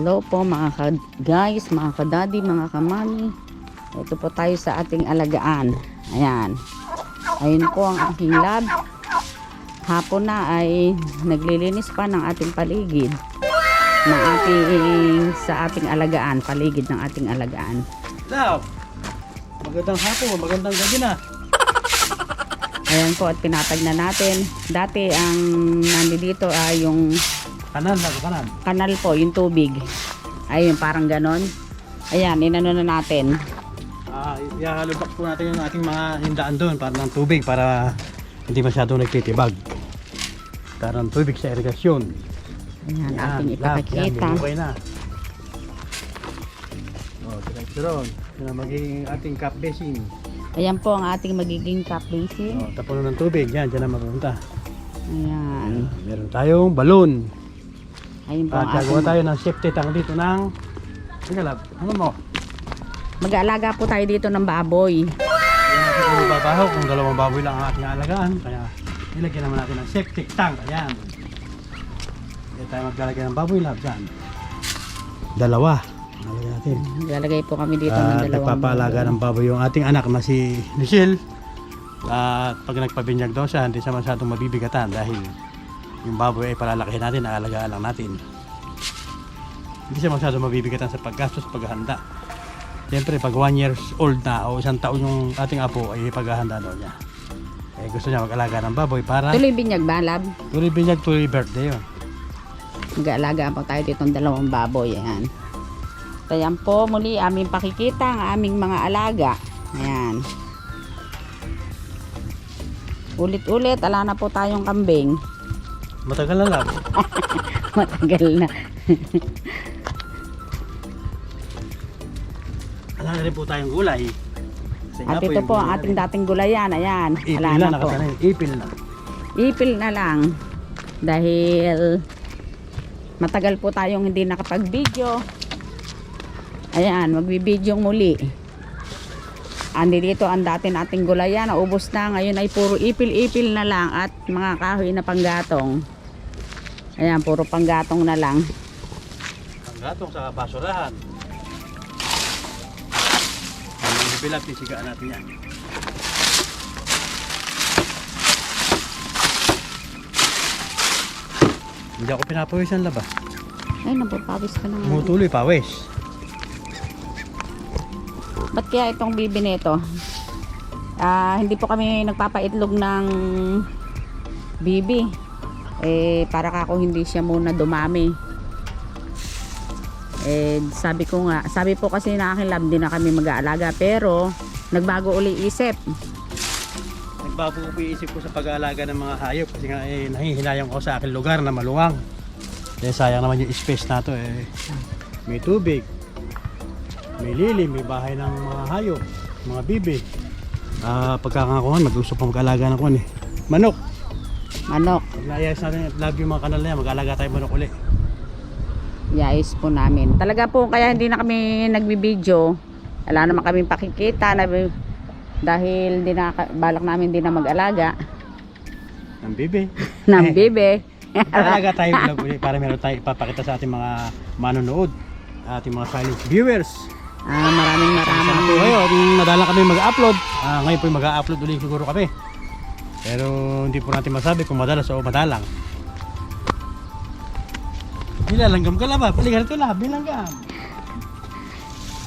Hello po mga ka- guys, mga ka-daddy, mga kamami. Ito po tayo sa ating alagaan. Ayan. Ayun po ang aking lab. Hapon na ay naglilinis pa ng ating paligid. Ng ating, sa ating alagaan, paligid ng ating alagaan. Love! Magandang hapon, magandang gabi na. Ayan po at pinatag na natin. Dati ang nandito ay yung Kanan lang, kanan. kanal po, yung tubig. Ayun, parang ganon. Ayan, inano na natin. Ah, ihahalubak po natin yung ating mga hindaan doon para ng tubig para hindi masyado nagtitibag. Para ng tubig sa irigasyon. Ayan, Yan, ating ipakikita. bumukay na. Oh, diretso ron. Yun ang magiging ating cup basin. Ayan po ang ating magiging cup basin. Oh, tapon ng tubig, yan, dyan na mapunta. Ayan. Meron tayong balon. Ayun po At gagawa tayo ng safety tank dito ng... Love, ano mo? Mag-aalaga po tayo dito ng baboy. Natin kung babaho kung dalawang baboy lang ang ating alagaan. Kaya nilagyan naman natin ng septic tank. Ayan. Hindi tayo maglalagay ng baboy lab dyan. Dalawa. Nalagyan natin. Lalagay po kami dito ng At dalawang nagpapaalaga ng baboy yung ating anak na si Michelle. At pag nagpabinyag daw siya, hindi siya masyadong mabibigatan dahil yung baboy ay palalakihin natin, aalagaan lang natin. Hindi siya masyadong mabibigatan sa paggastos, paghahanda. Siyempre, pag 1 years old na o isang taon yung ating apo ay paghahanda daw niya. Eh, gusto niya mag-alaga ng baboy para Tuloy binyag ba, lab? tuloy binyag, tuloy birthday yun. Mag-aalaga po tayo dito ng dalawang baboy. Ayan. So, po muli aming pakikita ang aming mga alaga. Ayan. Ulit-ulit, ala na po tayong kambing. Matagal na lang. Matagal na. Ala na rin po tayong gulay. Kasi nga At ito yung po ang gulay ating natin. dating gulayan. Ayan. Ipil na, na po. nakasanay. Ipil na. Ipil na lang. Dahil matagal po tayong hindi nakapag-video. Ayan, magbibideo muli. Andi dito ang dati nating gulayan. Naubos na. Ngayon ay puro ipil-ipil na lang at mga kahoy na panggatong. Ayan, puro panggatong na lang. Ang gatong sa basurahan. Ang bibilat, tisigaan natin yan. Hindi ako pinapawisan laba. Ay, napapawis ka na nga. Tumutuloy pawis. Ba't kaya itong bibi nito? Ah, hindi po kami nagpapaitlog ng bibi. Eh, para kako hindi siya muna dumami. Eh, sabi ko nga, sabi po kasi na akin lab, di na kami mag-aalaga. Pero, nagbago uli isip. Nagbago ko isip ko sa pag-aalaga ng mga hayop kasi nga eh, nahihinayang ko sa aking lugar na maluwang. Dahil sayang naman yung space na to eh. May tubig, may lilim, may bahay ng mga hayop, mga bibi. Ah, pagkakangakuhan, mag-usap pa mag-alaga ng kuhan eh. Manok! Manok, Pag naayos natin, love yung mga kanal na yan, mag-alaga tayo manok uli. yais po namin. Talaga po, kaya hindi na kami nagbibideo. Wala naman kami pakikita na dahil di na, balak namin din na mag-alaga Ng bibi. ng bibi. Mag-alaga tayo vlog uli para meron tayo ipapakita sa ating mga manonood, ating mga silent viewers. Ah, maraming maraming kayo, kung madalang kami mag-upload, ah, ngayon po mag-upload ulit siguro kami. Pero hindi po natin masabi kung madalas o madalang. Nilalanggam ka lang ba? Paligan ko lang, bilanggam.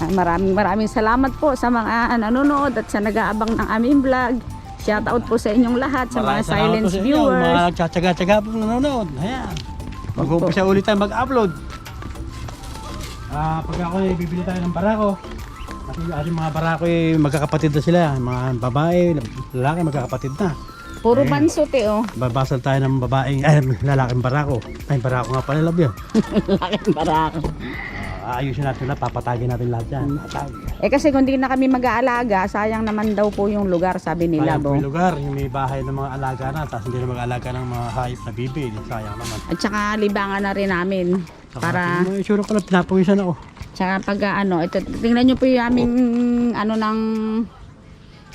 Ah, maraming maraming salamat po sa mga nanonood at sa nag-aabang ng aming vlog. Shout out po sa inyong lahat sa mga Maraming salamat silence po sa inyo, viewers. Mga nagtsatsaga-tsaga po nanonood. Ayan. Mag-uumpisa ulit tayo mag-upload. Ah, pag ako eh, bibili tayo ng barako. Kasi yung ating mga barako eh, magkakapatid na sila. Mga babae, lalaki magkakapatid na. Puro Eh. bansote oh. Babasal tayo ng babaeng, ay, lalaking barako. Ay, barako nga pala, love yun. Laking barako. Ah, ayusin natin lahat, papatagin natin lahat yan. Patag. Eh kasi kung di na kami mag-aalaga, sayang naman daw po yung lugar, sabi nila Sayang po yung lugar, yung may bahay ng mga alaga na, tapos hindi na mag-alaga ng mga hayop na bibi. Sayang naman. At saka libangan na rin namin. Saka, Para, May sure ko lang, pinapawisan ako. tsaka pag ano, ito, tingnan nyo po yung aming, ano ng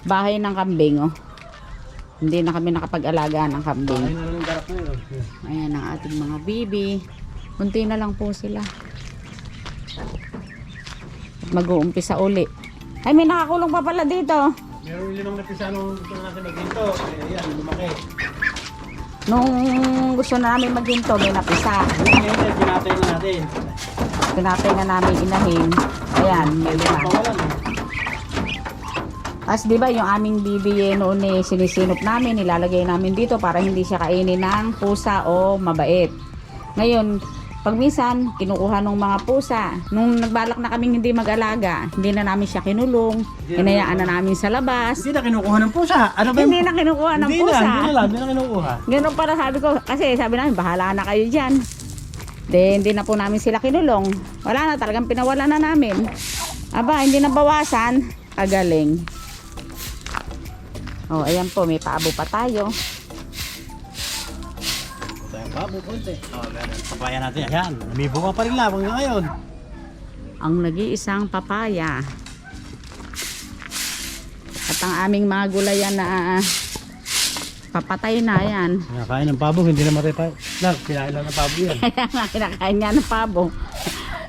bahay ng kambing oh. Hindi na kami nakapag-alaga ng kambing. Bahay na lang darak na yun. Ayan ang ating mga bibi. Kunti na lang po sila. At mag-uumpisa uli. Ay, may nakakulong pa pala dito. Meron limang napisa nung gusto na natin maghinto. Eh, yan, lumaki. Nung gusto na namin maghinto, may napisa. Ngayon, ginatay na natin. Pinatay na namin inahin. Ayan, may lima. Tapos di ba yung aming bibiye noon eh, sinisinop namin, nilalagay namin dito para hindi siya kainin ng pusa o mabait. Ngayon, pag minsan, kinukuha ng mga pusa. Nung nagbalak na kaming hindi mag-alaga, hindi na namin siya kinulong. Hinayaan na namin sa labas. Hindi na kinukuha ng pusa. Ano ba Hindi na kinukuha ng Hindi pusa. na, hindi na lang, hindi na kinukuha. Ganun pala sabi ko, kasi sabi namin, bahala na kayo dyan. Then, hindi na po namin sila kinulong. Wala na, talagang pinawala na namin. Aba, hindi na bawasan. Kagaling. Oh, ayan po, may paabo pa tayo. Babo, konti. Oh, ganun. Papaya natin. Ayan, namibo ka pa rin hanggang ngayon. Ang nag-iisang papaya. At ang aming mga gulayan na ah, papatay na yan. Kinakain ng pabo, hindi na matay pa. Lang, kinain lang ng pabo yan. Kaya nga, kinakain nga ng pabo.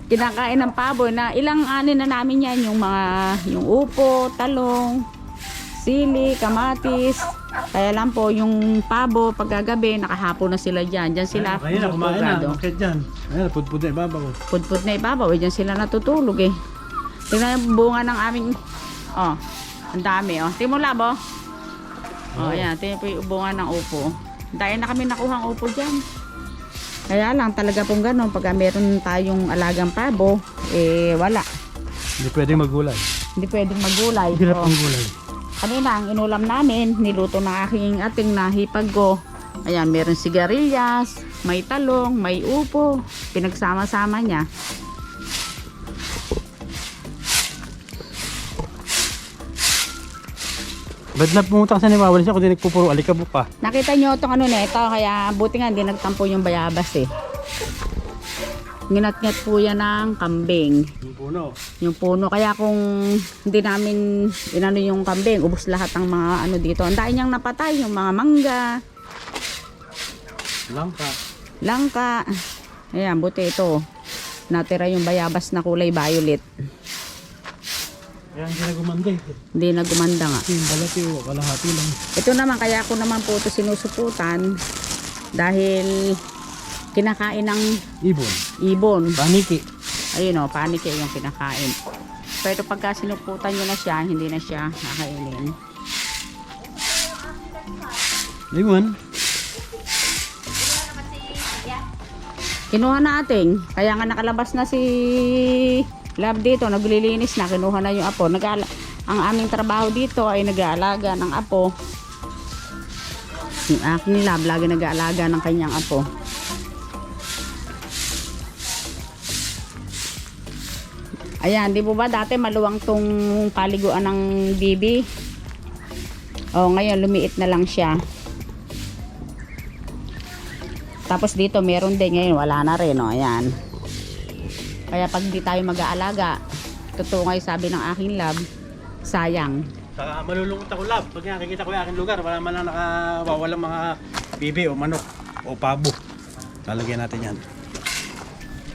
Kinakain ng pabo na ilang ani na namin yan, yung mga, yung upo, talong, sili, kamatis. Kaya lang po, yung pabo, pagkagabi, nakahapon na sila dyan. Dyan sila Kanina, kumain na. Bakit dyan? Ayan, pudpud na ibabaw. Pudpud na ibabaw, eh, dyan sila natutulog eh. Tingnan yung bunga ng aming, oh, ang dami oh. Tingnan mo labo. Oh, Oo. ayan, tingnan po yung bunga ng upo. Dahil na kami nakuha ang upo dyan. Kaya lang talaga pong ganun, pag meron tayong alagang pabo, eh wala. Hindi pwedeng magulay. Hindi pwedeng magulay. Hirap Oh. ang gulay. Kanina, ang inulam namin, niluto ng aking ating nahipag ko. Ayan, meron sigarilyas, may talong, may upo. Pinagsama-sama niya. Ba't na pumunta ka sa Niwawa siya kung di nagpupuro alikabok pa? Nakita nyo itong ano na ito, kaya buti nga hindi nagtampo yung bayabas eh. Nginat-ngat po yan ng kambing. Yung puno. Yung puno. Kaya kung hindi namin inano yung kambing, ubos lahat ng mga ano dito. Ang dahil niyang napatay, yung mga mangga, Langka. langka. Ayan, buti ito. Natira yung bayabas na kulay violet. Kaya hindi na gumanda eh. Hindi na gumanda nga. Yung balat yung kalahati lang. Ito naman, kaya ko naman po ito sinusuputan dahil kinakain ng Ibon. ibon. Paniki. Ayun o, panike yung kinakain. Pero pagka sinuputan nyo na siya, hindi na siya kakainin. Ayun. Kinuha natin. Kaya nga nakalabas na si Love dito. Naglilinis na. Kinuha na yung apo. Nag ang aming trabaho dito ay nag-aalaga ng apo. Yung aking Love, lagi nag-aalaga ng kanyang apo. Ayan, di ba dati maluwang tong paliguan ng bibi? Oh, ngayon lumiit na lang siya. Tapos dito meron din ngayon, wala na rin, oh, ayan. Kaya pag di tayo mag-aalaga, totoo nga sabi ng aking lab, sayang. Saka malulungkot ako lab. Pag nakikita ko yung aking lugar, wala man lang nakawawalang mga bibi o manok o pabo. Lalagyan natin yan.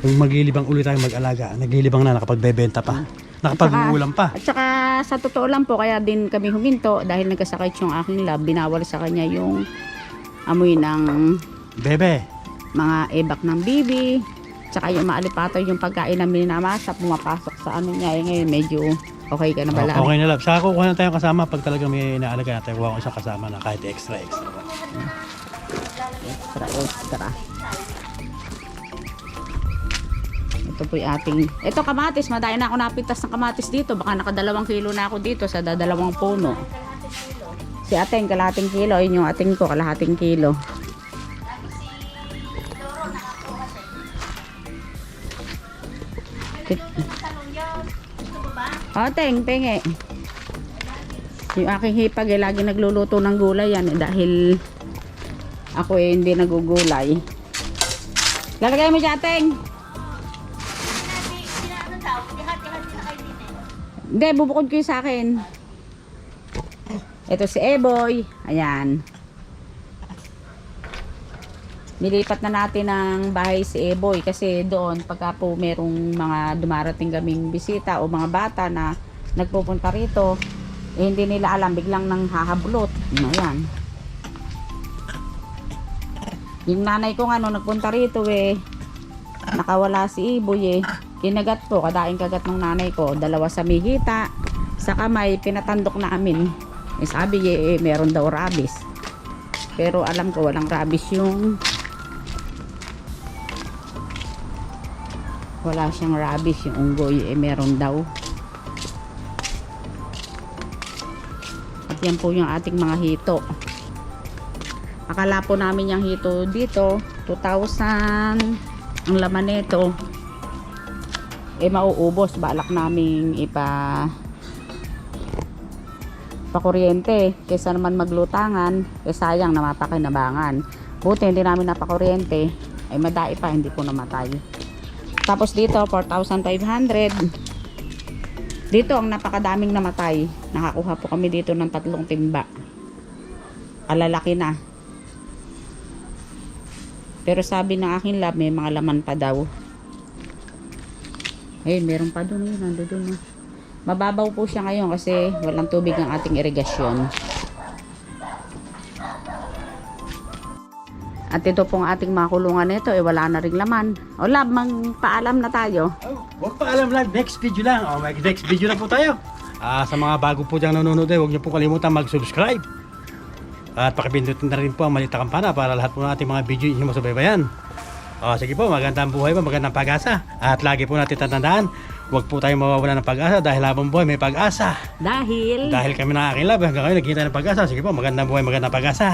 Kung maglilibang ulit tayo mag-alaga, naglilibang na, nakapagbebenta pa. Nakapag-uulam pa. At saka sa totoo lang po, kaya din kami huminto dahil nagkasakit yung aking lab, binawal sa kanya yung amoy ng Bebe, mga ebak ng bibi, tsaka yung maalipatoy yung pagkain na minamasa, pumapasok sa ano niya, eh, ngayon medyo okay ka na ba oh, lab? okay na lab. Saka kukuha na tayong kasama pag talaga may inaalaga natin. Kuha ko isang kasama na kahit extra extra. Extra, extra. Ito po yung ating... Ito kamatis, madaya na ako napitas ng kamatis dito. Baka nakadalawang kilo na ako dito sa dadalawang puno. Si ating kalahating kilo, yun yung ating ko, kalahating kilo. Ating, penge. Yung aking hipag eh, lagi nagluluto ng gulay yan eh, dahil ako eh hindi nagugulay. Lalagay mo dyan, Teng. Hindi, bubukod ko yung sa akin. Ito si Eboy. Ayan. nilipat na natin ng bahay si Eboy kasi doon pagka po merong mga dumarating kaming bisita o mga bata na nagpupunta rito eh, hindi nila alam biglang nang hahablot ayan yung nanay ko nga nung nagpunta rito eh nakawala si Iboy eh kinagat po kadaing kagat ng nanay ko dalawa sa mihita sa kamay pinatandok namin eh, sabi eh, eh meron daw rabies. Pero alam ko walang rabies yung wala siyang rabies yung unggoy eh meron daw. At yan po yung ating mga hito. Akala po namin yung hito dito 2,000 ang laman nito eh mauubos. Balak naming ipa pakuryente kaysa naman maglutangan eh sayang na mapakinabangan buti hindi namin napakuryente. Ay madai pa hindi po namatay. Tapos dito 4,500 dito ang napakadaming namatay. Nakakuha po kami dito ng tatlong timba. Kalalaki na. Pero sabi ng aking lab may mga laman pa daw eh meron pa doon yun nando doon oh. mababaw po siya ngayon kasi walang tubig ang ating irigasyon at ito pong ating mga kulungan nito eh wala na ring laman o lab mang paalam na tayo Oh, huwag pa alam lang, next video lang. Oh, may next video na po tayo. Ah, sa mga bago po diyang nanonood, eh, huwag niyo po kalimutan mag-subscribe. At pakipindutin na rin po ang malita kampana para lahat po ng ating mga video inyo masubaybayan. Oh, sige po, magandang buhay po, magandang pag-asa. At lagi po natin tatandaan, huwag po tayong mawawala ng pag-asa dahil habang buhay may pag-asa. dahil Dahil kami ng aking lab, hanggang ngayon naghihintay ng pag-asa. Sige po, magandang buhay, magandang pag-asa.